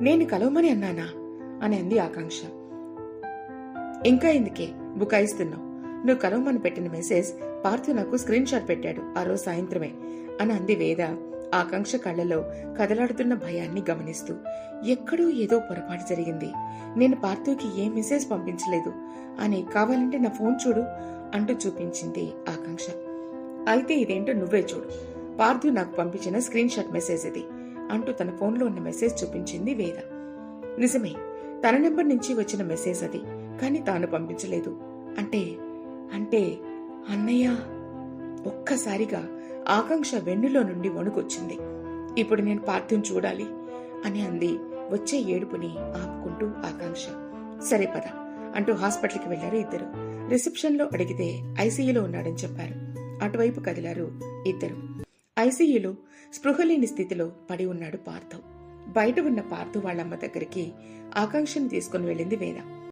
నేను కలవమని అన్నానా? అని అంది ఆకాంక్ష. ఇంకా ఎందుకే? బుకాయిస్తున్నావు నువ్వు కలవమని పెట్టిన మెసేజ్ పార్థు నాకు స్క్రీన్ షాట్ పెట్టాడు ఆ రోజు సాయంత్రమే అని అంది వేద. ఆకాంక్ష కళ్ళలో కదలాడుతున్న భయాన్ని గమనిస్తూ. ఎక్కడో ఏదో పొరపాటు జరిగింది. నేను పార్థుకి ఏ మెసేజ్ పంపించలేదు. అని కావాలంటే నా ఫోన్ చూడు అంటూ చూపించింది ఆకాంక్ష. అయితే ఇదేంటో నువ్వే చూడు. పార్థు నాకు పంపించిన స్క్రీన్ షాట్ మెసేజ్ ఇది. అంటూ తన ఫోన్లో ఉన్న మెసేజ్ చూపించింది వేద. నిజమే తన నెంబర్ నుంచి వచ్చిన మెసేజ్ అది కానీ తాను పంపించలేదు. అంటే అంటే అన్నయ్య ఒక్కసారిగా ఆకాంక్ష వెన్నులో నుండి వణుకొచ్చింది. ఇప్పుడు నేను పార్థుని చూడాలి అని అంది. వచ్చే ఏడుపుని ఆపుకుంటూ ఆకాంక్ష. సరే పద అంటూ హాస్పిటల్కి వెళ్ళారు ఇద్దరు. రిసెప్షన్లో అడిగితే ఐసీయూలో ఉన్నాడని చెప్పారు. అటువైపు కదిలారు ఇద్దరు. ఐసీయూలో స్పృహ లేని స్థితిలో పడి ఉన్నాడు పార్థవ్. బయట ఉన్న పార్థు వాళ్ళమ్మ దగ్గరికి ఆకాంక్షను తీసుకుని వెళ్ళింది వేద.